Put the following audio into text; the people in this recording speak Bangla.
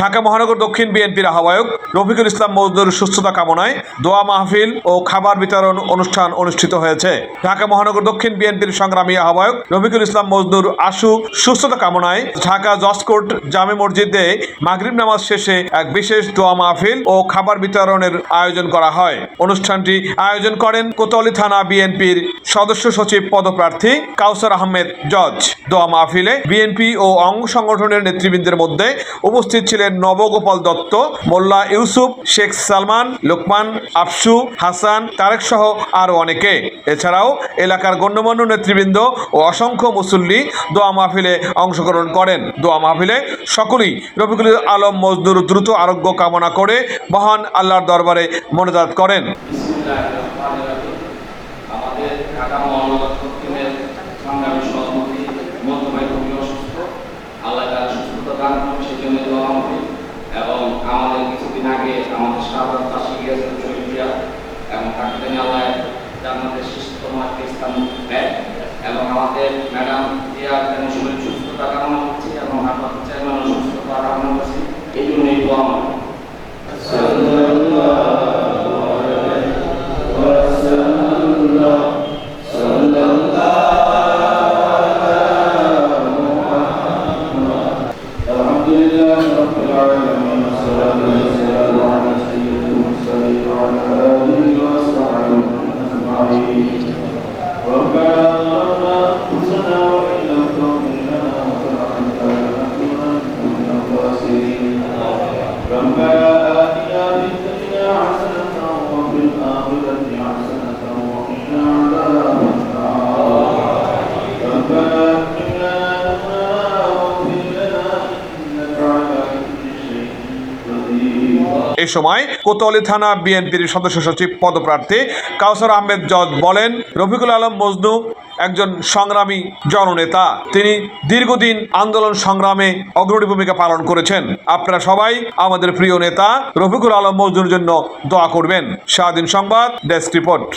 ঢাকা মহানগর দক্ষিণ বিএনপির আহ্বায়ক রফিকুল ইসলাম মজদুর সুস্থতা কামনায় দোয়া মাহফিল ও খাবার বিতরণ অনুষ্ঠান অনুষ্ঠিত হয়েছে। ঢাকা মহানগর দক্ষিণ বিএনপির সংগ্রামী আহ্বায়ক রফিকুল ইসলাম মজদুর আশু সুস্থতা কামনায় ঢাকা জসকোর্ট জামে মসজিদে মাগরিব নামাজ শেষে এক বিশেষ দোয়া মাহফিল ও খাবার বিতরণের আয়োজন করা হয়। অনুষ্ঠানটি আয়োজন করেন কোতোয়ালি থানা বিএনপির সদস্য সচিব পদপ্রার্থী কাউসার আহমেদ জজ। দোয়া মাহফিলে বিএনপি ও অঙ্গ সংগঠনের নেতৃবৃন্দের মধ্যে উপস্থিত ছিলেন নবগোপাল দত্ত, মোল্লা ইউসুফ, শেখ সালমান, লোকমান, আফসু, হাসান, তারেক সহ আরও অনেকে। এছাড়াও এলাকার গণ্যমান্য নেতৃবৃন্দ ও অসংখ্য মুসল্লি দোয়া মাহফিলে অংশগ্রহণ করেন। দোয়া মাহফিলে সকলেই রফিকুল আলম মজদুর দ্রুত আরোগ্য কামনা করে মহান আল্লাহর দরবারে মনোজাত করেন। আমাদের ঢাকা মহানগর দক্ষিণের সংগ্রামী সভাপতি মধ্যমাই কবি অসুস্থ আল্লাহ তার সুস্থতা দান করুন সেই জন্য দোয়া হবে এবং আমাদের কিছুদিন আগে আমাদের শাহাদ পাশে গিয়েছেন শহীদিয়া এবং তাকে জানি আল্লাহ জান্নাতের শিষ্টতম একটা স্থান দেয় এবং আমাদের ম্যাডাম দিয়া যেন শরীর সুস্থতা কামনা করছি এবং আপনার চেয়ারম্যান সুস্থতা কামনা করছি এই জন্যই দোয়া হবে الحمد لله رب العالمين এ সময় কোতোয়ালি থানা বিএনপির সদস্য সচিব পদপ্রার্থী কাউসার আহমেদ জজ বলেন, রফিকুল আলম মজনু একজন সংগ্রামী জননেতা। তিনি দীর্ঘদিন আন্দোলন সংগ্রামে অগ্রণী ভূমিকা পালন করেছেন। আপনারা সবাই আমাদের প্রিয় নেতা রফিকুল আলম মজনুর জন্য দোয়া করবেন। স্বাধীন সংবাদ, ডেস্ক রিপোর্ট।